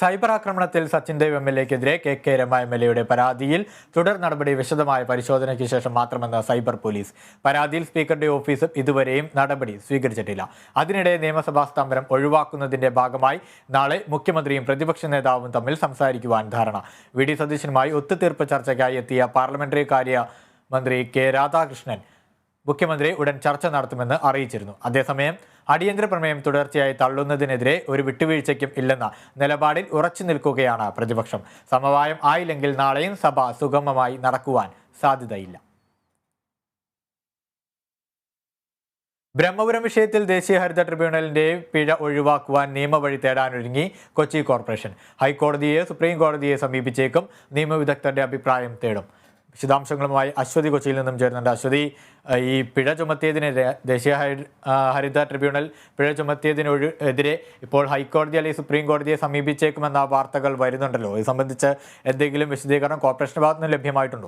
Cyber ആക്രമണത്തിൽ Sachin Dev M L എക്കെതിരെ K K Rama M L എയുടെ പരാതിയിൽ തുടർ നടപടി വിശദമായ പരിശോധനയ്ക്ക് ശേഷം മാത്രമെന്ന് സൈബർ പോലീസ്. പരാതിയിൽ സ്പീക്കറുടെ ഓഫീസും ഇതുവരെയും നടപടി സ്വീകരിച്ചിട്ടില്ല. അതിനിടെ നിയമസഭാ സ്തംഭനം ഒഴിവാക്കുന്നതിന്റെ ഭാഗമായി നാളെ മുഖ്യമന്ത്രിയും പ്രതിപക്ഷ നേതാവും തമ്മിൽ സംസാരിക്കുവാൻ ധാരണ. വി. ഡി. സതീശനുമായി ഒത്തുതീർപ്പ് ചർച്ചയ്ക്കായി എത്തിയ പാർലമെന്ററി കാര്യ മന്ത്രി കെ. രാധാകൃഷ്ണൻ മുഖ്യമന്ത്രി ഉടൻ ചർച്ച നടത്തുമെന്ന് അറിയിച്ചിരുന്നു. അതേസമയം അടിയന്തര പ്രമേയം തുടർച്ചയായി തള്ളുന്നതിനെതിരെ ഒരു വിട്ടുവീഴ്ചയ്ക്കും ഇല്ലെന്ന നിലപാടിൽ ഉറച്ചു നിൽക്കുകയാണ് പ്രതിപക്ഷം. സമവായം ആയില്ലെങ്കിൽ നാളെയും സഭ സുഗമമായി നടക്കുവാൻ സാധ്യതയില്ല. ബ്രഹ്മപുരം വിഷയത്തിൽ ദേശീയ ഹരിത ട്രിബ്യൂണലിന്റെ പിഴ ഒഴിവാക്കുവാൻ നിയമവഴി തേടാനൊരുങ്ങി കൊച്ചി കോർപ്പറേഷൻ. ഹൈക്കോടതിയെ സുപ്രീം കോടതിയെ സമീപിച്ചേക്കും നിയമവിദഗ്ധരുടെ അഭിപ്രായം തേടും. വിശദാംശങ്ങളുമായി അശ്വതി കൊച്ചിയിൽ നിന്നും ചേരുന്നുണ്ട്. അശ്വതി ഈ പിഴ ചുമത്തിയതിനെതിരെ ദേശീയ ഹരി- ഹരിത ട്രിബ്യൂണൽ പിഴ ചുമത്തിയതിനെതിരെ ഇപ്പോൾ ഹൈക്കോടതി അല്ലെങ്കിൽ സുപ്രീം കോടതിയെ സമീപിച്ചേക്കുമെന്ന വാർത്തകൾ വരുന്നുണ്ടല്ലോ. ഇത് സംബന്ധിച്ച് എന്തെങ്കിലും വിശദീകരണം കോർപ്പറേഷന്റെ ഭാഗത്തുനിന്ന് ലഭ്യമായിട്ടുണ്ടോ?